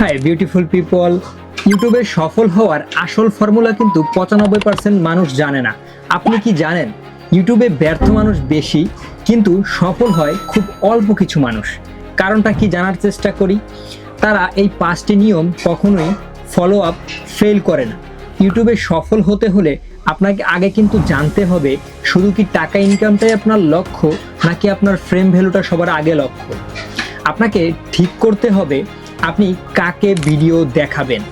Hi beautiful people ইউটিউবে সফল হওয়ার আসল ফর্মুলা কিন্তু পঁচানব্বই পার্সেন্ট মানুষ জানে না। আপনি কি জানেন? ইউটিউবে ব্যর্থ মানুষ বেশি, কিন্তু সফল হয় খুব অল্প কিছু মানুষ। কারণটা কি জানার চেষ্টা করি? তারা এই পাঁচটি নিয়ম কখনোই ফলো আপ ফেল করে না। ইউটিউবে সফল হতে হলে আপনাকে আগে কিন্তু জানতে হবে, শুধু কি টাকা ইনকামটাই আপনার লক্ষ্য, নাকি আপনার ফ্রেম ভ্যালুটা সবার আগে লক্ষ্য? আপনাকে ঠিক করতে হবে আপনি কাকে ভিডিও দেখাবেন?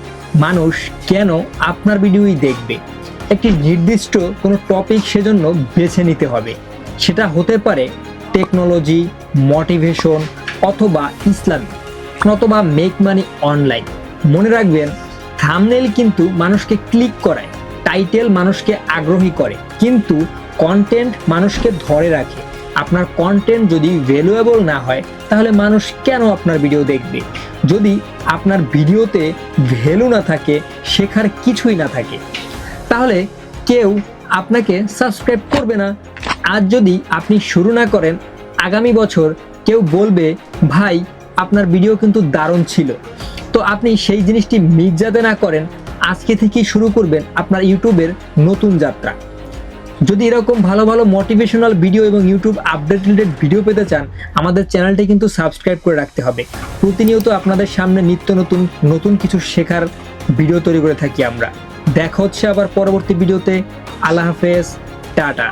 মানুষ কেন আপনার ভিডিওই দেখবে? একটি নির্দিষ্ট কোনো টপিক সেজন্য বেছে নিতে হবে। সেটা হতে পারে টেকনোলজি মোটিভেশন অথবা ইসলামিক অথবা মেক মানি অনলাইন মনে রাখবেন থামনেল কিন্তু মানুষকে ক্লিক করায় টাইটেল মানুষকে আগ্রহী করে, কিন্তু কন্টেন্ট মানুষকে ধরে রাখে। আপনার কন্টেন্ট যদি ভ্যালুয়েবল না হয়, তাহলে মানুষ কেন আপনার ভিডিও দেখবে? যদি আপনার ভিডিওতে ভ্যালু না থাকে, শেখার কিছুই না থাকে, তাহলে কেউ আপনাকে সাবস্ক্রাইব করবে না। আজ যদি আপনি শুরু না করেন, আগামী বছর কেউ বলবে, ভাই, আপনার ভিডিও কিন্তু দারুণ ছিল। তো আপনি সেই জিনিসটি যাতে না করেন, আজকে থেকেই শুরু করবেন আপনার ইউটিউবের নতুন যাত্রা। যদি এরকম ভালো ভালো মোটিভেশনাল ভিডিও এবং ইউটিউব আপডেট রিলেটেড ভিডিও পেতে চান, আমাদের চ্যানেলটি কিন্তু সাবস্ক্রাইব করে রাখতে হবে। প্রতিনিয়ত আপনাদের সামনে নিত্য নতুন নতুন কিছু শেখার ভিডিও তৈরি করে থাকি আমরা। দেখা হচ্ছে আবার পরবর্তী ভিডিওতে আল্লাহ হাফেজ, টাটা।